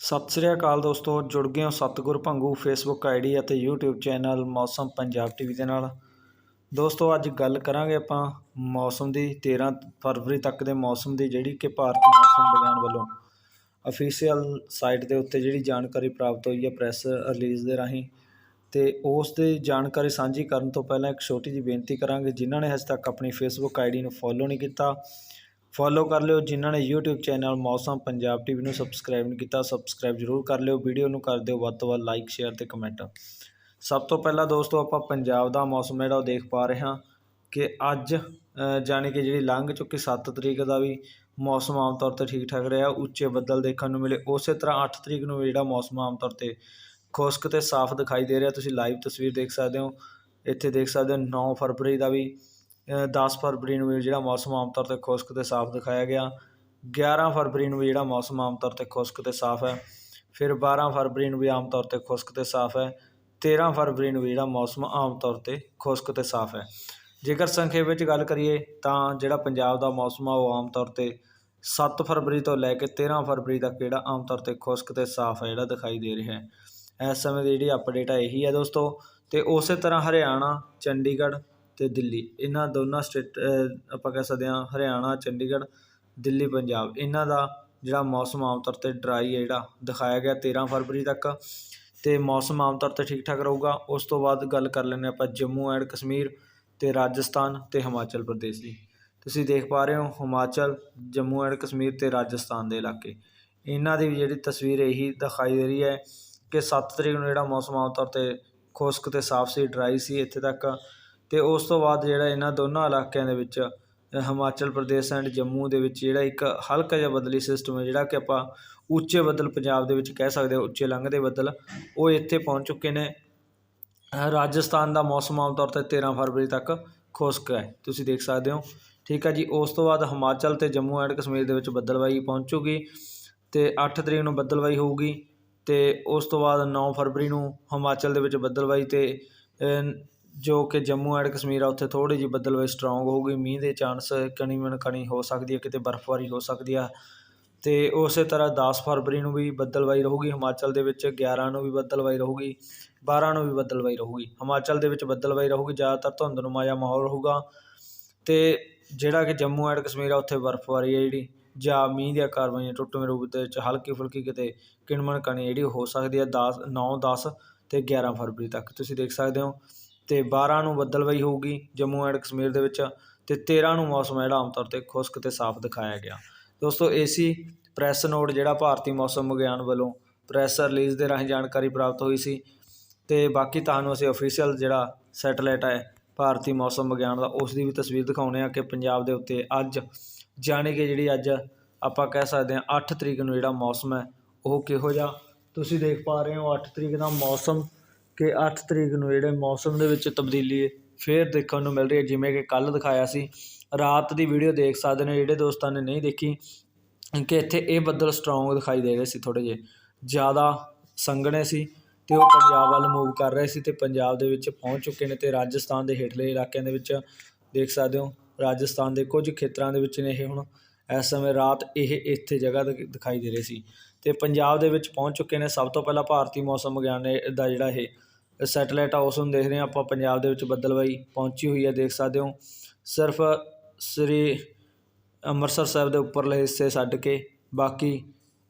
ਸਤਿ ਸ੍ਰੀ ਅਕਾਲ ਦੋਸਤੋ, ਜੁੜ ਗਏ ਹੋ ਸਤਿਗੁਰ ਭੰਗੂ ਫੇਸਬੁੱਕ ਆਈਡੀ ਅਤੇ YouTube channel Mausam Punjab TV ਦੇ ਨਾਲ। ਦੋਸਤੋ, ਅੱਜ ਗੱਲ ਕਰਾਂਗੇ ਆਪਾਂ ਮੌਸਮ ਦੀ 13 ਫਰਵਰੀ ਤੱਕ ਦੇ ਮੌਸਮ ਦੀ, ਜਿਹੜੀ ਕਿ ਭਾਰਤੀ ਮੌਸਮ ਵਿਗਿਆਨ ਵੱਲੋਂ ਅਫੀਸ਼ੀਅਲ ਸਾਈਟ ਦੇ ਉੱਤੇ ਜਿਹੜੀ ਜਾਣਕਾਰੀ ਪ੍ਰਾਪਤ ਹੋਈ ਹੈ ਪ੍ਰੈਸ ਰਿਲੀਜ਼ ਦੇ ਰਾਹੀਂ। ਤੇ ਉਸ ਦੀ ਜਾਣਕਾਰੀ ਸਾਂਝੀ ਕਰਨ ਤੋਂ ਪਹਿਲਾਂ ਇੱਕ ਛੋਟੀ ਜਿਹੀ ਬੇਨਤੀ ਕਰਾਂਗੇ, ਜਿਨ੍ਹਾਂ ਨੇ ਹਜੇ ਤੱਕ ਆਪਣੀ ਫੇਸਬੁੱਕ ਆਈਡੀ ਨੂੰ ਫੋਲੋ ਨਹੀਂ ਕੀਤਾ ਫੋਲੋ ਕਰ ਲਿਓ ਜਿਨ੍ਹਾਂ ਨੇ YouTube ਚੈਨਲ ਮੌਸਮ ਪੰਜਾਬ ਟੀਵੀ ਨੂੰ ਸਬਸਕ੍ਰਾਈਬ ਨਹੀਂ ਕੀਤਾ ਸਬਸਕ੍ਰਾਈਬ ਜ਼ਰੂਰ ਕਰ ਲਿਓ। ਵੀਡੀਓ ਨੂੰ ਕਰ ਦਿਓ ਵੱਧ ਤੋਂ ਵੱਧ ਲਾਈਕ ਸ਼ੇਅਰ ਤੇ ਕਮੈਂਟ ਸਭ ਤੋਂ ਪਹਿਲਾਂ ਦੋਸਤੋ ਆਪਾਂ ਪੰਜਾਬ ਦਾ ਮੌਸਮ ਜਿਹੜਾ ਉਹ ਦੇਖ ਪਾ ਰਹੇ ਹਾਂ ਕਿ ਅੱਜ ਅ, ਜਾਣੀ ਕਿ ਜਿਹੜੀ ਲੰਘ ਚੁੱਕੀ 7 ਤਰੀਕ ਦਾ ਵੀ ਮੌਸਮ ਆਮ ਤੌਰ ਤੇ ਠੀਕ ਠਾਕ ਰਿਹਾ ਉੱਚੇ ਬੱਦਲ ਦੇਖਣ ਨੂੰ ਮਿਲੇ। ਉਸੇ ਤਰ੍ਹਾਂ 8 ਤਰੀਕ ਨੂੰ ਜਿਹੜਾ ਮੌਸਮ ਆਮ ਤੌਰ ਤੇ ਖੁਸ਼ਕ ਤੇ ਸਾਫ਼ ਦਿਖਾਈ ਦੇ ਰਿਹਾ। ਤੁਸੀਂ ਲਾਈਵ ਤਸਵੀਰ ਦੇਖ ਸਕਦੇ ਹੋ। ਇੱਥੇ ਦੇਖ ਸਕਦੇ ਹੋ 9 ਫਰਵਰੀ ਦਾ ਵੀ ਦਸ ਫਰਵਰੀ ਨੂੰ ਵੀ ਜਿਹੜਾ ਮੌਸਮ ਆਮ ਤੌਰ ਤੇ ਖੁਸ਼ਕ ਅਤੇ ਸਾਫ਼ ਦਿਖਾਇਆ ਗਿਆ। 11 ਫਰਵਰੀ ਨੂੰ ਵੀ ਜਿਹੜਾ ਮੌਸਮ ਆਮ ਤੌਰ ਤੇ ਖੁਸ਼ਕ ਅਤੇ ਸਾਫ਼ ਹੈ। ਫਿਰ 12 ਫਰਵਰੀ ਨੂੰ ਵੀ ਆਮ ਤੌਰ ਤੇ ਖੁਸ਼ਕ ਅਤੇ ਸਾਫ਼ ਹੈ। 13 ਫਰਵਰੀ ਨੂੰ ਵੀ ਜਿਹੜਾ ਮੌਸਮ ਆਮ ਤੌਰ ਤੇ ਖੁਸ਼ਕ ਅਤੇ ਸਾਫ਼ ਹੈ। ਜੇਕਰ ਸੰਖੇਪ ਵਿੱਚ ਗੱਲ ਕਰੀਏ ਤਾਂ ਜਿਹੜਾ ਪੰਜਾਬ ਦਾ ਮੌਸਮ ਆ ਉਹ ਆਮ ਤੌਰ ਤੇ 7 ਫਰਵਰੀ ਤੋਂ ਲੈ ਕੇ 13 ਫਰਵਰੀ ਤੱਕ ਜਿਹੜਾ ਆਮ ਤੌਰ ਤੇ ਖੁਸ਼ਕ ਤੇ ਸਾਫ਼ ਹੈ ਜਿਹੜਾ ਦਿਖਾਈ ਦੇ ਰਿਹਾ ਹੈ। ਇਸ ਸਮੇਂ ਦੀ ਜਿਹੜੀ ਅਪਡੇਟ ਆ ਇਹੀ ਹੈ ਦੋਸਤੋ। ਤੇ ਉਸੇ ਤਰ੍ਹਾਂ ਹਰਿਆਣਾ, ਚੰਡੀਗੜ੍ਹ ਅਤੇ ਦਿੱਲੀ। ਇਹਨਾਂ ਦੋਨਾਂ ਸਟੇਟ ਆਪਾਂ ਕਹਿ ਸਕਦੇ ਹਾਂ ਹਰਿਆਣਾ, ਚੰਡੀਗੜ੍ਹ, ਦਿੱਲੀ, ਪੰਜਾਬ। ਇਹਨਾਂ ਦਾ ਜਿਹੜਾ ਮੌਸਮ ਆਮ ਤੌਰ ਤੇ ਡਰਾਈ ਹੈ ਜਿਹੜਾ, ਦਿਖਾਇਆ ਗਿਆ 13 ਫਰਵਰੀ ਤੱਕ। ਅਤੇ ਮੌਸਮ ਆਮ ਤੌਰ ਤੇ ਠੀਕ ਠਾਕ ਰਹੇਗਾ। ਉਸ ਤੋਂ ਬਾਅਦ ਗੱਲ ਕਰ ਲੈਂਦੇ ਆਪਾਂ ਜੰਮੂ ਐਂਡ ਕਸ਼ਮੀਰ ਅਤੇ ਰਾਜਸਥਾਨ ਅਤੇ ਹਿਮਾਚਲ ਪ੍ਰਦੇਸ਼ ਦੀ। ਤੁਸੀਂ ਦੇਖ ਪਾ ਰਹੇ ਹੋ ਹਿਮਾਚਲ, ਜੰਮੂ ਐਂਡ ਕਸ਼ਮੀਰ ਅਤੇ ਰਾਜਸਥਾਨ ਦੇ ਇਲਾਕੇ। ਇਹਨਾਂ ਦੀ ਵੀ ਜਿਹੜੀ ਤਸਵੀਰ ਇਹੀ ਦਿਖਾਈ ਦੇ ਰਹੀ ਹੈ ਕਿ ਸੱਤ ਤਰੀਕ ਨੂੰ ਜਿਹੜਾ ਮੌਸਮ ਆਮ ਤੌਰ ਤੇ ਖੁਸ਼ਕ ਅਤੇ ਸਾਫ਼ ਸੀ ਡਰਾਈ ਸੀ ਇੱਥੇ ਤੱਕ। ਅਤੇ ਉਸ ਤੋਂ ਬਾਅਦ ਜਿਹੜਾ ਇਹਨਾਂ ਦੋਨਾਂ ਇਲਾਕਿਆਂ ਦੇ ਵਿੱਚ ਹਿਮਾਚਲ ਪ੍ਰਦੇਸ਼ ਐਂਡ ਜੰਮੂ ਦੇ ਵਿੱਚ ਜਿਹੜਾ ਇੱਕ ਹਲਕਾ ਜਿਹਾ ਬਦਲੀ ਸਿਸਟਮ ਹੈ, ਜਿਹੜਾ ਕਿ ਆਪਾਂ ਉੱਚੇ ਬੱਦਲ ਪੰਜਾਬ ਦੇ ਵਿੱਚ ਕਹਿ ਸਕਦੇ ਹਾਂ, ਉੱਚੇ ਲੰਘਦੇ ਬੱਦਲ, ਉਹ ਇੱਥੇ ਪਹੁੰਚ ਚੁੱਕੇ ਨੇ। ਰਾਜਸਥਾਨ ਦਾ ਮੌਸਮ ਆਮ ਤੌਰ ਤੇ 13 ਫਰਵਰੀ ਤੱਕ ਖੁਸ਼ਕ ਹੈ, ਤੁਸੀਂ ਦੇਖ ਸਕਦੇ ਹੋ। ਠੀਕ ਹੈ ਜੀ, ਉਸ ਤੋਂ ਬਾਅਦ ਹਿਮਾਚਲ ਤੇ ਜੰਮੂ ਐਂਡ ਕਸ਼ਮੀਰ ਦੇ ਵਿੱਚ ਬੱਦਲਵਾਈ ਪਹੁੰਚੂਗੀ ਤੇ 8 ਤਰੀਕ ਨੂੰ ਬੱਦਲਵਾਈ ਹੋਊਗੀ, ਤੇ ਉਸ ਤੋਂ ਬਾਅਦ 9 ਫਰਵਰੀ ਨੂੰ ਹਿਮਾਚਲ ਦੇ ਵਿੱਚ ਬੱਦਲਵਾਈ ਤੇ ਜੋ ਕਿ ਜੰਮੂ ਐਂਡ ਕਸ਼ਮੀਰ ਆ, ਉੱਥੇ ਥੋੜ੍ਹੀ ਜਿਹੀ ਬੱਦਲਵਾਈ ਸਟਰੋਂਗ ਹੋਊਗੀ, ਮੀਂਹ ਦੇ ਚਾਂਸ ਕਣੀ ਮਣ ਕਣੀ ਹੋ ਸਕਦੀ ਹੈ, ਕਿਤੇ ਬਰਫ਼ਬਾਰੀ ਹੋ ਸਕਦੀ ਆ। ਅਤੇ ਉਸੇ ਤਰ੍ਹਾਂ ਦਸ ਫਰਵਰੀ ਨੂੰ ਵੀ ਬੱਦਲਵਾਈ ਰਹੂਗੀ, ਹਿਮਾਚਲ ਦੇ ਵਿੱਚ 11 ਨੂੰ ਵੀ ਬੱਦਲਵਾਈ ਰਹੂਗੀ 12 ਨੂੰ ਵੀ ਬੱਦਲਵਾਈ ਰਹੂਗੀ। ਹਿਮਾਚਲ ਦੇ ਵਿੱਚ ਬੱਦਲਵਾਈ ਰਹੂਗੀ, ਜ਼ਿਆਦਾਤਰ ਧੁੰਦਨੁਮਾ ਜਿਹਾ ਮਾਹੌਲ ਰਹੂਗਾ। ਅਤੇ ਜਿਹੜਾ ਕਿ ਜੰਮੂ ਐਂਡ ਕਸ਼ਮੀਰ ਆ, ਉੱਥੇ ਬਰਫ਼ਬਾਰੀ ਹੈ ਜਿਹੜੀ, ਜਾਂ ਮੀਂਹ ਦੀਆਂ ਕਾਰਵਾਈਆਂ ਟੁੱਟਵੇਂ ਰੂਪ ਦੇ ਵਿੱਚ ਹਲਕੀ ਫੁਲਕੀ ਕਿਤੇ ਕਿਣਮਣ ਕਣੀ ਜਿਹੜੀ ਹੋ ਸਕਦੀ ਹੈ 10 9 10 ਤੇ 11 ਫਰਵਰੀ ਤੱਕ। ਤੁਸੀਂ ਦੇਖ ਸਕਦੇ ਹੋ। ਅਤੇ ਬਾਰ੍ਹਾਂ ਨੂੰ ਬੱਦਲਵਾਈ ਹੋਊਗੀ ਜੰਮੂ ਐਂਡ ਕਸ਼ਮੀਰ ਦੇ ਵਿੱਚ ਅਤੇ ਤੇਰ੍ਹਾਂ ਨੂੰ ਮੌਸਮ ਹੈ ਜਿਹੜਾ ਆਮ ਤੌਰ ਤੇ ਖੁਸ਼ਕ ਅਤੇ ਸਾਫ਼ ਦਿਖਾਇਆ ਗਿਆ। ਦੋਸਤੋ, ਏਸੀ ਪ੍ਰੈਸ ਨੋਟ ਜਿਹੜਾ ਭਾਰਤੀ ਮੌਸਮ ਵਿਗਿਆਨ ਵੱਲੋਂ ਪ੍ਰੈਸ ਰਿਲੀਜ਼ ਦੇ ਰਾਹੀਂ ਜਾਣਕਾਰੀ ਪ੍ਰਾਪਤ ਹੋਈ ਸੀ ਅਤੇ ਬਾਕੀ ਤੁਹਾਨੂੰ ਅਸੀਂ ਅਫੀਸ਼ੀਅਲ ਜਿਹੜਾ ਸੈਟਲਾਈਟ ਹੈ ਭਾਰਤੀ ਮੌਸਮ ਵਿਗਿਆਨ ਦਾ ਉਸ ਦੀ ਵੀ ਤਸਵੀਰ ਦਿਖਾਉਂਦੇ ਆ ਕਿ ਪੰਜਾਬ ਦੇ ਉੱਤੇ ਅੱਜ ਜਾਣੀ ਕਿ ਜਿਹੜੀ ਅੱਜ ਆਪਾਂ ਕਹਿ ਸਕਦੇ ਹਾਂ 8 ਤਰੀਕ ਨੂੰ ਜਿਹੜਾ ਮੌਸਮ ਹੈ ਉਹ ਕਿਹੋ ਜਿਹਾ। ਤੁਸੀਂ ਦੇਖ ਪਾ ਰਹੇ ਹੋ 8 ਤਰੀਕ ਦਾ ਮੌਸਮ ਕਿ ਅੱਠ ਤਰੀਕ ਨੂੰ ਜਿਹੜੇ ਮੌਸਮ ਦੇ ਵਿੱਚ ਤਬਦੀਲੀ ਫਿਰ ਦੇਖਣ ਨੂੰ ਮਿਲ ਰਹੀ ਹੈ, ਜਿਵੇਂ ਕਿ ਕੱਲ੍ਹ ਦਿਖਾਇਆ ਸੀ। ਰਾਤ ਦੀ ਵੀਡੀਓ ਦੇਖ ਸਕਦੇ ਨੇ ਜਿਹੜੇ ਦੋਸਤਾਂ ਨੇ ਨਹੀਂ ਦੇਖੀ, ਕਿ ਇੱਥੇ ਇਹ ਬੱਦਲ ਸਟਰੋਂਗ ਦਿਖਾਈ ਦੇ ਰਹੇ ਸੀ ਥੋੜੇ ਜਿਹੇ। ਜ਼ਿਆਦਾ ਸੰਘਣੇ ਸੀ ਤੇ ਉਹ ਪੰਜਾਬ ਵੱਲ ਮੂਵ ਕਰ ਰਹੇ ਸੀ ਤੇ ਪੰਜਾਬ ਦੇ ਵਿੱਚ ਪਹੁੰਚ ਚੁੱਕੇ ਨੇ ਤੇ ਰਾਜਸਥਾਨ ਦੇ ਹੇਠਲੇ ਇਲਾਕਿਆਂ ਦੇ ਵਿੱਚ ਦੇਖ ਸਕਦੇ ਹੋ, ਰਾਜਸਥਾਨ ਦੇ ਕੁਝ ਖੇਤਰਾਂ ਦੇ ਵਿੱਚ ਨੇ ਇਹ ਹੁਣ। ਇਸ ਸਮੇਂ ਰਾਤ ਇਹ ਇੱਥੇ ਜਗ੍ਹਾ ਦਿ- ਦਿਖਾਈ ਦੇ ਰਹੀ ਸੀ। ਤੇ ਪੰਜਾਬ ਦੇ ਵਿੱਚ ਪਹੁੰਚ ਚੁੱਕੇ ਨੇ ਸਭ ਤੋਂ ਪਹਿਲਾਂ ਭਾਰਤੀ ਮੌਸਮ ਵਿਗਿਆਨ ਦਾ ਜਿਹੜਾ ਇਹ ਸੈਟੇਲਾਈਟ ਆ ਉਸ ਨੂੰ ਦੇਖ ਰਹੇ ਹਾਂ ਆਪਾਂ, ਪੰਜਾਬ ਦੇ ਵਿੱਚ ਬੱਦਲਵਾਈ ਪਹੁੰਚੀ ਹੋਈ ਹੈ, ਦੇਖ ਸਕਦੇ ਹੋ। ਸਿਰਫ ਸ੍ਰੀ ਅੰਮ੍ਰਿਤਸਰ ਸਾਹਿਬ ਦੇ ਉੱਪਰਲੇ ਹਿੱਸੇ ਛੱਡ ਕੇ ਬਾਕੀ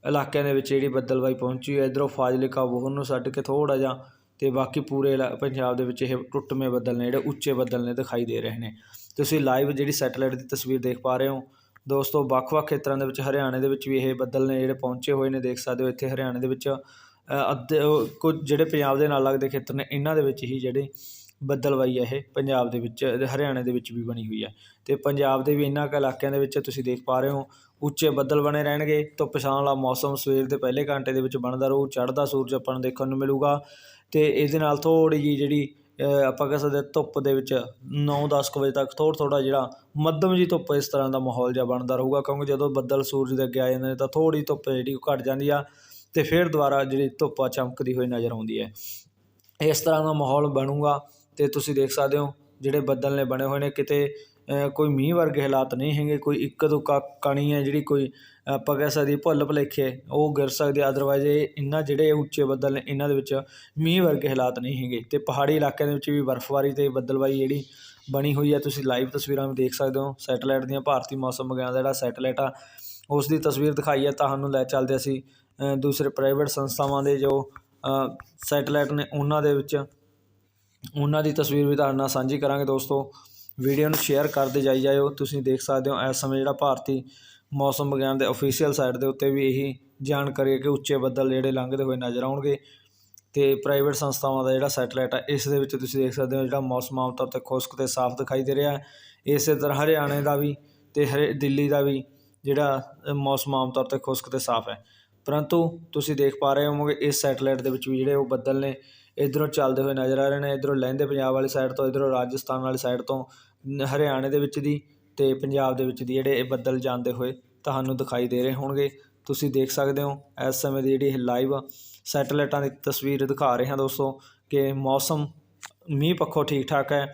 ਇਲਾਕਿਆਂ ਦੇ ਵਿੱਚ ਜਿਹੜੀ ਬੱਦਲਵਾਈ ਪਹੁੰਚੀ ਹੈ, ਇਧਰੋਂ ਫਾਜ਼ਿਲਕਾ ਵੋਹਨ ਨੂੰ ਛੱਡ ਕੇ ਥੋੜਾ ਜਿਹਾ ਤੇ ਬਾਕੀ ਪੂਰੇ ਇਲਾ- ਪੰਜਾਬ ਦੇ ਵਿੱਚ ਇਹ ਟੁੱਟਵੇਂ ਬੱਦਲ ਨੇ, ਜਿਹੜੇ ਉੱਚੇ ਬੱਦਲ ਨੇ ਦਿਖਾਈ ਦੇ ਰਹੇ ਨੇ। ਤੁਸੀਂ ਲਾਈਵ ਜਿਹੜੀ ਸੈਟੇਲਾਈਟ ਦੀ ਤਸਵੀਰ ਦੇਖ ਪਾ ਰਹੇ ਹੋ, ਦੋਸਤੋ ਵੱਖ-ਵੱਖ ਖੇਤਰਾਂ ਦੇ ਵਿੱਚ, ਹਰਿਆਣੇ ਦੇ ਵਿੱਚ ਵੀ ਇਹ ਬੱਦਲ ਨੇ ਜਿਹੜੇ ਪਹੁੰਚੇ ਹੋਏ ਨੇ, ਦੇਖ ਸਕਦੇ ਹੋ ਇੱਥੇ ਹਰਿਆਣੇ ਦੇ ਵਿੱਚ ਅੱਧੇ, ਉਹ ਕੁਝ ਜਿਹੜੇ ਪੰਜਾਬ ਦੇ ਨਾਲ ਲੱਗਦੇ ਖੇਤਰ ਨੇ, ਇਹਨਾਂ ਦੇ ਵਿੱਚ ਹੀ ਜਿਹੜੇ ਬੱਦਲਵਾਈ ਹੈ ਇਹ ਪੰਜਾਬ ਦੇ ਵਿੱਚ ਹਰਿਆਣੇ ਦੇ ਵਿੱਚ ਵੀ ਬਣੀ ਹੋਈ ਹੈ ਅਤੇ ਪੰਜਾਬ ਦੇ ਵੀ ਇਹਨਾਂ ਕੁ ਇਲਾਕਿਆਂ ਦੇ ਵਿੱਚ ਤੁਸੀਂ ਦੇਖ ਪਾ ਰਹੇ ਹੋ, ਉੱਚੇ ਬੱਦਲ ਬਣੇ ਰਹਿਣਗੇ, ਧੁੱਪ ਛਾਂ ਵਾਲਾ ਮੌਸਮ ਸਵੇਰ ਦੇ ਪਹਿਲੇ ਘੰਟੇ ਦੇ ਵਿੱਚ ਬਣਦਾ ਰਹੂ, ਚੜ੍ਹਦਾ ਸੂਰਜ ਆਪਾਂ ਨੂੰ ਦੇਖਣ ਨੂੰ ਮਿਲੂਗਾ। ਤੇ ਇਹਦੇ ਨਾਲ ਥੋੜ੍ਹੀ ਜਿਹੀ ਜਿਹੜੀ ਆਪਾਂ ਕਹਿ ਸਕਦੇ ਧੁੱਪ ਦੇ ਵਿੱਚ 9-10 ਵਜੇ ਤੱਕ ਥੋੜ੍ਹਾ ਥੋੜ੍ਹਾ ਜਿਹੜਾ ਮੱਧਮ ਜੀ ਧੁੱਪ ਇਸ ਤਰ੍ਹਾਂ ਦਾ ਮਾਹੌਲ ਜਿਹਾ ਬਣਦਾ ਰਹੂਗਾ, ਕਿਉਂਕਿ ਜਦੋਂ ਬੱਦਲ ਸੂਰਜ ਦੇ ਅੱਗੇ ਆ ਜਾਂਦੇ ਨੇ ਤਾਂ ਥੋੜ੍ਹੀ ਧੁੱਪ ਜਿਹੜੀ ਉਹ ਘਟ ਜਾਂਦੀ ਆ। ਅਤੇ ਫਿਰ ਦੁਬਾਰਾ ਜਿਹੜੀ ਧੁੱਪ ਆ ਚਮਕਦੀ ਹੋਈ ਨਜ਼ਰ ਆਉਂਦੀ ਹੈ। ਇਸ ਤਰ੍ਹਾਂ ਦਾ ਮਾਹੌਲ ਬਣੂਗਾ ਅਤੇ ਤੁਸੀਂ ਦੇਖ ਸਕਦੇ ਹੋ, ਜਿਹੜੇ ਬੱਦਲ ਨੇ ਬਣੇ ਹੋਏ ਨੇ, ਕਿਤੇ ਕੋਈ ਮੀਂਹ ਵਰਗੇ ਹਾਲਾਤ ਨਹੀਂ ਹੈਗੇ, ਕੋਈ ਇੱਕ ਦੁੱਕਾ ਕਣੀ ਹੈ ਜਿਹੜੀ ਕੋਈ ਆਪਾਂ ਕਹਿ ਸਕਦੇ ਭੁੱਲ ਭੁਲੇਖੇ, ਉਹ ਗਿਰ ਸਕਦੇ ਅਦਰਵਾਈਜ਼ ਇਹ ਇਹਨਾਂ ਜਿਹੜੇ ਉੱਚੇ ਬੱਦਲ ਨੇ, ਇਹਨਾਂ ਦੇ ਵਿੱਚ ਮੀਂਹ ਵਰਗੇ ਹਾਲਾਤ ਨਹੀਂ ਹੈਗੇ। ਤੇ ਪਹਾੜੀ ਇਲਾਕਿਆਂ ਦੇ ਵਿੱਚ ਵੀ ਬਰਫ਼ਬਾਰੀ ਤੇ ਬੱਦਲਬਾਈ ਜਿਹੜੀ ਬਣੀ ਹੋਈ ਹੈ, ਤੁਸੀਂ ਲਾਈਵ ਤਸਵੀਰਾਂ ਵਿੱਚ ਦੇਖ ਸਕਦੇ ਹੋ, ਸੈਟੇਲਾਈਟ ਦੀਆਂ ਭਾਰਤੀ ਮੌਸਮ ਵਿਗਿਆਨ ਦਾ ਜਿਹੜਾ ਸੈਟੇਲਾਈਟ ਆ, ਉਸ ਦੀ ਤਸਵੀਰ ਦਿਖਾਈ ਹੈ, ਤੁਹਾਨੂੰ ਲੈ ਚੱਲਦੇ ਅਸੀਂ ਦੂਸਰੇ ਪ੍ਰਾਈਵੇਟ ਸੰਸਥਾਵਾਂ ਦੇ ਜੋ ਸੈਟਲਾਈਟ ਨੇ ਉਹਨਾਂ ਦੇ ਵਿੱਚ ਉਹਨਾਂ ਦੀ ਤਸਵੀਰ ਵੀ ਤੁਹਾਡੇ ਨਾਲ ਸਾਂਝੀ ਕਰਾਂਗੇ ਦੋਸਤੋ। ਵੀਡੀਓ ਨੂੰ ਸ਼ੇਅਰ ਕਰਦੇ ਜਾਈ ਜਾਇਓ। ਤੁਸੀਂ ਦੇਖ ਸਕਦੇ ਹੋ ਇਸ ਸਮੇਂ ਜਿਹੜਾ ਭਾਰਤੀ ਮੌਸਮ ਵਿਗਿਆਨ ਦੇ ਅਫੀਸ਼ੀਅਲ ਸਾਈਟ ਦੇ ਉੱਤੇ ਵੀ ਇਹੀ ਜਾਣਕਾਰੀ ਹੈ ਕਿ ਉੱਚੇ ਬੱਦਲ ਜਿਹੜੇ ਲੰਘਦੇ ਹੋਏ ਨਜ਼ਰ ਆਉਣਗੇ। ਤੇ ਪ੍ਰਾਈਵੇਟ ਸੰਸਥਾਵਾਂ ਦਾ ਜਿਹੜਾ ਸੈਟਲਾਈਟ ਹੈ ਇਸ ਦੇ ਵਿੱਚ ਤੁਸੀਂ ਦੇਖ ਸਕਦੇ ਹੋ ਜਿਹੜਾ ਮੌਸਮ ਆਮ ਤੌਰ ਤੇ ਖੁਸ਼ਕ ਤੇ ਸਾਫ਼ ਦਿਖਾਈ ਦੇ ਰਿਹਾ ਹੈ। ਇਸੇ ਤਰ੍ਹਾਂ ਹਰਿਆਣੇ ਦਾ ਵੀ ਤੇ ਹਰੇ, ਦਿੱਲੀ ਦਾ ਵੀ ਜਿਹੜਾ ਮੌਸਮ ਆਮ ਤੌਰ ਤੇ ਖੁਸ਼ਕ ਤੇ ਸਾਫ਼ ਹੈ। ਪਰੰਤੂ ਤੁਸੀਂ ਦੇਖ ਪਾ ਰਹੇ ਹੋਵੋਗੇ, ਇਸ ਸੈਟੇਲਾਈਟ ਦੇ ਵਿੱਚ ਵੀ ਜਿਹੜੇ ਉਹ ਬੱਦਲ ਨੇ, ਇਧਰੋਂ ਚੱਲਦੇ ਹੋਏ ਨਜ਼ਰ ਆ ਰਹੇ ਨੇ, ਇਧਰੋਂ ਲਹਿੰਦੇ ਪੰਜਾਬ ਵਾਲੀ ਸਾਈਡ ਤੋਂ, ਇਧਰੋਂ ਰਾਜਸਥਾਨ ਵਾਲੀ ਸਾਈਡ ਤੋਂ ਹਰਿਆਣੇ ਦੇ ਵਿੱਚ ਦੀ ਅਤੇ ਪੰਜਾਬ ਦੇ ਵਿੱਚ ਦੀ ਜਿਹੜੇ ਇਹ ਬੱਦਲ ਜਾਂਦੇ ਹੋਏ ਤੁਹਾਨੂੰ ਦਿਖਾਈ ਦੇ ਰਹੇ ਹੋਣਗੇ। ਤੁਸੀਂ ਦੇਖ ਸਕਦੇ ਹੋ, ਇਸ ਸਮੇਂ ਦੀ ਜਿਹੜੀ ਇਹ ਲਾਈਵ ਸੈਟੇਲਾਈਟਾਂ ਦੀ ਤਸਵੀਰ ਦਿਖਾ ਰਹੇ ਹਾਂ ਦੋਸਤੋ ਕਿ ਮੌਸਮ, ਮੀਂਹ ਪੱਖੋਂ ਠੀਕ ਠਾਕ ਹੈ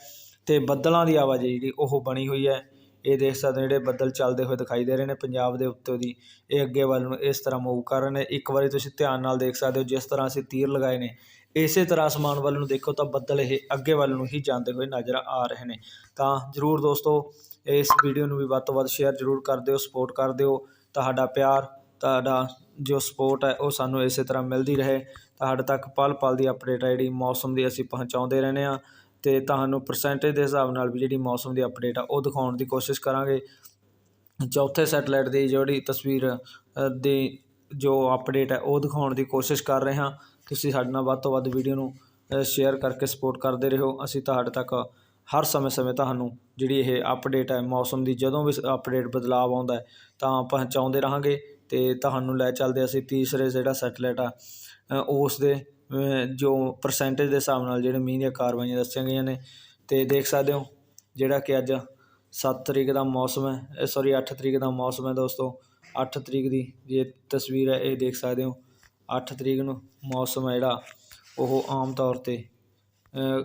ਤੇ ਬੱਦਲਾਂ ਦੀ ਆਵਾਜਾਈ ਜਿਹੜੀ ਉਹ ਬਣੀ ਹੋਈ ਹੈ। ਇਹ ਦੇਖ ਸਕਦੇ ਜਿਹੜੇ ਬੱਦਲ ਚੱਲਦੇ ਹੋਏ ਦਿਖਾਈ ਦੇ ਰਹੇ ਨੇ ਪੰਜਾਬ ਦੇ ਉੱਤੇ ਦੀ ਇਹ ਅੱਗੇ ਵੱਲ ਨੂੰ ਇਸ ਤਰ੍ਹਾਂ ਮੂਵ ਕਰ ਰਹੇ ਨੇ। ਇੱਕ ਵਾਰੀ ਤੁਸੀਂ ਧਿਆਨ ਨਾਲ ਦੇਖ ਸਕਦੇ ਹੋ, ਜਿਸ ਤਰ੍ਹਾਂ ਅਸੀਂ ਤੀਰ ਲਗਾਏ ਨੇ, ਇਸੇ ਤਰ੍ਹਾਂ ਅਸਮਾਨ ਵੱਲ ਨੂੰ ਦੇਖੋ ਤਾਂ ਬੱਦਲ ਇਹ ਅੱਗੇ ਵੱਲ ਨੂੰ ਹੀ ਜਾਂਦੇ ਹੋਏ ਨਜ਼ਰ ਆ ਰਹੇ ਨੇ। ਤਾਂ ਜਰੂਰ ਦੋਸਤੋ, ਇਸ ਵੀਡੀਓ ਨੂੰ ਵੀ ਵੱਧ ਤੋਂ ਵੱਧ ਸ਼ੇਅਰ ਜਰੂਰ ਕਰ ਦਿਓ ਸਪੋਰਟ ਕਰ ਦਿਓ। ਤੁਹਾਡਾ ਪਿਆਰ, ਤੁਹਾਡਾ ਜੋ ਸਪੋਰਟ ਹੈ, ਉਹ ਸਾਨੂੰ ਇਸੇ ਤਰ੍ਹਾਂ ਮਿਲਦੀ ਰਹੇ। ਤੁਹਾਡੇ ਤੱਕ ਪਲ ਪਲ ਦੀ ਅਪਡੇਟ ਹੈ ਜਿਹੜੀ ਮੌਸਮ ਦੀ ਅਸੀਂ ਪਹੁੰਚਾਉਂਦੇ ਰਹਿੰਦੇ ਆ ਅਤੇ ਤੁਹਾਨੂੰ ਪਰਸੈਂਟੇਜ ਦੇ ਹਿਸਾਬ ਨਾਲ ਵੀ ਜਿਹੜੀ ਮੌਸਮ ਦੀ ਅਪਡੇਟ ਆ ਉਹ ਦਿਖਾਉਣ ਦੀ ਕੋਸ਼ਿਸ਼ ਕਰਾਂਗੇ। ਚੌਥੇ ਸੈਟੇਲਾਈਟ ਦੀ ਜਿਹੜੀ ਤਸਵੀਰ ਦੀ ਜੋ ਅਪਡੇਟ ਹੈ ਉਹ ਦਿਖਾਉਣ ਦੀ ਕੋਸ਼ਿਸ਼ ਕਰ ਰਹੇ ਹਾਂ। ਤੁਸੀਂ ਸਾਡੇ ਨਾਲ ਵੱਧ ਤੋਂ ਵੱਧ ਵੀਡੀਓ ਨੂੰ ਸ਼ੇਅਰ ਕਰਕੇ ਸਪੋਰਟ ਕਰਦੇ ਰਹੋ। ਅਸੀਂ ਤੁਹਾਡੇ ਤੱਕ ਹਰ ਸਮੇਂ-ਸਮੇਂ ਤੁਹਾਨੂੰ ਜਿਹੜੀ ਇਹ ਅਪਡੇਟ ਹੈ ਮੌਸਮ ਦੀ ਜਦੋਂ ਵੀ ਅਪਡੇਟ ਬਦਲਾਅ ਆਉਂਦਾ ਤਾਂ ਪਹੁੰਚਾਉਂਦੇ ਰਹਾਂਗੇ। ਅਤੇ ਤੁਹਾਨੂੰ ਲੈ ਚੱਲਦੇ ਅਸੀਂ ਤੀਸਰੇ ਜਿਹੜਾ ਸੈਟੇਲਾਈਟ ਆ ਉਸ ਦੇ ਜੋ ਪਰਸੈਂਟੇਜ ਦੇ ਹਿਸਾਬ ਨਾਲ ਜਿਹੜੇ ਮੀਂਹ ਦੀਆਂ ਕਾਰਵਾਈਆਂ ਦੱਸੀਆਂ ਗਈਆਂ ਨੇ ਅਤੇ ਦੇਖ ਸਕਦੇ ਹੋ ਜਿਹੜਾ ਕਿ ਅੱਜ ਸੱਤ ਤਰੀਕ ਦਾ ਮੌਸਮ ਹੈ ਸੋਰੀ ਅੱਠ ਤਰੀਕ ਦਾ ਮੌਸਮ ਹੈ ਦੋਸਤੋ ਅੱਠ ਤਰੀਕ ਦੀ ਜੇ ਤਸਵੀਰ ਹੈ ਇਹ ਦੇਖ ਸਕਦੇ ਹੋ ਅੱਠ ਤਰੀਕ ਨੂੰ ਮੌਸਮ ਹੈ ਜਿਹੜਾ ਉਹ ਆਮ ਤੌਰ ਤੇ ਅ,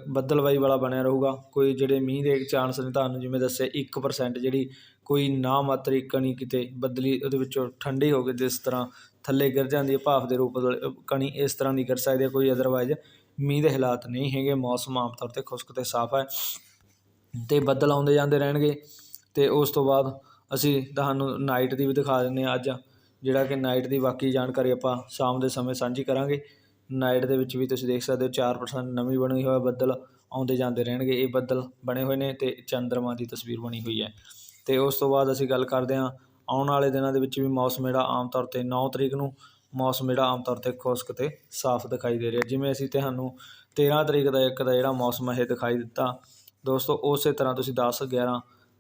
ਵਾਲਾ ਬਣਿਆ ਰਹੂਗਾ ਕੋਈ ਜਿਹੜੇ ਮੀਂਹ ਦੇ ਚਾਂਸ ਨੇ ਤੁਹਾਨੂੰ ਜਿਵੇਂ ਦੱਸਿਆ 1% ਜਿਹੜੀ ਕੋਈ ਨਾ ਮਾਤਰੀ ਕਣੀ ਕਿਤੇ ਬੱਦਲੀ ਉਹਦੇ ਵਿੱਚੋਂ ਠੰਡੀ ਹੋ ਕੇ ਜਿਸ ਤਰ੍ਹਾਂ ਥੱਲੇ ਗਿਰ ਜਾਂਦੀ ਹੈ, ਭਾਫ ਦੇ ਰੂਪ ਕਣੀ ਇਸ ਤਰ੍ਹਾਂ ਦੀ ਗਿਰ ਸਕਦੀ ਹੈ, ਕੋਈ ਅਦਰਵਾਈਜ਼ ਮੀਂਹ ਦੇ ਹਾਲਾਤ ਨਹੀਂ ਹੈਗੇ, ਮੌਸਮ ਆਮ ਤੌਰ ਤੇ ਖੁਸ਼ਕ ਤੇ ਸਾਫ਼ ਹੈ ਤੇ ਬੱਦਲ ਆਉਂਦੇ ਜਾਂਦੇ ਰਹਿਣਗੇ ਤੇ ਉਸ ਤੋਂ ਬਾਅਦ ਅਸੀਂ ਤੁਹਾਨੂੰ ਨਾਈਟ ਦੀ ਵੀ ਦਿਖਾ ਦਿੰਦੇ ਹਾਂ ਅੱਜ, ਜਿਹੜਾ ਕਿ ਨਾਈਟ ਦੀ ਬਾਕੀ ਜਾਣਕਾਰੀ ਆਪਾਂ ਸ਼ਾਮ ਦੇ ਸਮੇਂ ਸਾਂਝੀ ਕਰਾਂਗੇ। ਨਾਈਟ ਦੇ ਵਿੱਚ ਵੀ ਤੁਸੀਂ ਦੇਖ ਸਕਦੇ ਹੋ 4% ਨਵੀਂ ਬਣੀ ਹੋਇਆ ਬੱਦਲ ਆਉਂਦੇ ਜਾਂਦੇ ਰਹਿਣਗੇ, ਇਹ ਬੱਦਲ ਬਣੇ ਹੋਏ ਨੇ ਤੇ ਚੰਦਰਮਾ ਦੀ ਤਸਵੀਰ ਬਣੀ ਹੋਈ ਹੈ। ਅਤੇ ਉਸ ਤੋਂ ਬਾਅਦ ਅਸੀਂ ਗੱਲ ਕਰਦੇ ਹਾਂ ਆਉਣ ਵਾਲੇ ਦਿਨਾਂ ਦੇ ਵਿੱਚ ਵੀ ਮੌਸਮ ਜਿਹੜਾ ਆਮ ਤੌਰ ਤੇ ਨੌ ਤਰੀਕ ਨੂੰ ਮੌਸਮ ਜਿਹੜਾ ਆਮ ਤੌਰ ਤੇ ਖੁਸ਼ਕ ਅਤੇ ਸਾਫ਼ ਦਿਖਾਈ ਦੇ ਰਿਹਾ। ਜਿਵੇਂ ਅਸੀਂ ਤੁਹਾਨੂੰ 13 ਤਰੀਕ ਦਾ ਇੱਕ ਦਾ ਜਿਹੜਾ ਮੌਸਮ ਹੈ ਇਹ ਦਿਖਾਈ ਦਿੱਤਾ। ਦੋਸਤੋ, ਉਸੇ ਤਰ੍ਹਾਂ ਤੁਸੀਂ 10 11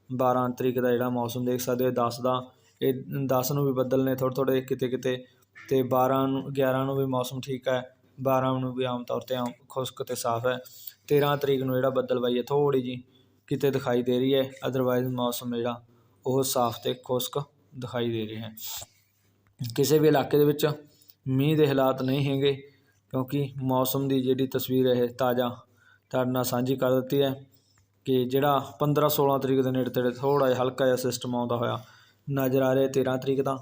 12 ਤਰੀਕ ਦਾ ਜਿਹੜਾ ਮੌਸਮ ਦੇਖ ਸਕਦੇ ਹੋ। ਦਸ ਦਾ, ਇਹ ਦਸ ਨੂੰ ਵੀ ਬੱਦਲ ਨੇ ਥੋੜ੍ਹੇ ਥੋੜ੍ਹੇ ਕਿਤੇ ਕਿਤੇ ਅਤੇ 12 ਨੂੰ 11 ਨੂੰ ਵੀ ਮੌਸਮ ਠੀਕ ਹੈ। 12 ਨੂੰ ਵੀ ਆਮ ਤੌਰ ਤੇ ਆਮ ਖੁਸ਼ਕ ਅਤੇ ਸਾਫ਼ ਹੈ। 13 ਤਰੀਕ ਨੂੰ ਜਿਹੜਾ ਬੱਦਲਵਾਈ ਹੈ ਥੋੜ੍ਹੀ ਜੀ ਕਿਤੇ ਦਿਖਾਈ ਦੇ ਰਹੀ ਹੈ। ਅਦਰਵਾਈਜ਼ ਮੌਸਮ ਜਿਹੜਾ, ਉਹ ਸਾਫ਼ ਅਤੇ ਖੁਸ਼ਕ ਦਿਖਾਈ ਦੇ ਰਿਹਾ ਹੈ। ਕਿਸੇ ਵੀ ਇਲਾਕੇ ਦੇ ਵਿੱਚ ਮੀਂਹ ਦੇ ਹਾਲਾਤ ਨਹੀਂ ਹੈਗੇ, ਕਿਉਂਕਿ ਮੌਸਮ ਦੀ ਜਿਹੜੀ ਤਸਵੀਰ ਹੈ, ਇਹ ਤਾਜ਼ਾ ਤੁਹਾਡੇ ਨਾਲ ਸਾਂਝੀ ਕਰ ਦਿੱਤੀ ਹੈ ਕਿ ਜਿਹੜਾ 15 16 ਤਰੀਕ ਦੇ ਨੇੜੇ ਤੇੜੇ ਥੋੜ੍ਹਾ ਜਿਹਾ ਹਲਕਾ ਜਿਹਾ ਸਿਸਟਮ ਆਉਂਦਾ ਹੋਇਆ, ਨਜ਼ਰ ਆ ਰਿਹਾ 13 ਤਰੀਕ ਦਾ,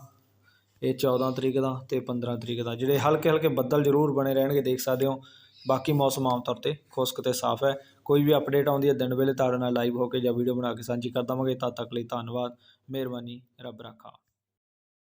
ਇਹ 14 ਤਰੀਕ ਦਾ ਤੇ 15 ਤਰੀਕ ਦਾ। ਜਿਹੜੇ ਹਲਕੇ ਹਲਕੇ ਬੱਦਲ ਜ਼ਰੂਰ ਬਣੇ ਰਹਿਣਗੇ, ਦੇਖ ਸਕਦੇ ਹੋ। ਬਾਕੀ ਮੌਸਮ ਆਮ ਤੌਰ ਤੇ ਖੁਸ਼ਕ ਤੇ ਸਾਫ਼ ਹੈ। ਕੋਈ ਵੀ ਅਪਡੇਟ ਆਉਂਦੀ ਹੈ, ਦਿਨ ਵੇਲੇ ਤੁਹਾਡੇ ਨਾਲ ਲਾਈਵ ਹੋ ਕੇ ਜਾਂ ਵੀਡੀਓ ਬਣਾ ਕੇ ਸਾਂਝੀ ਕਰ ਦੇਵਾਂਗੇ। ਤਦ ਤੱਕ ਲਈ ਧੰਨਵਾਦ, ਮਿਹਰਬਾਨੀ, ਰੱਬ ਰਾਖਾ।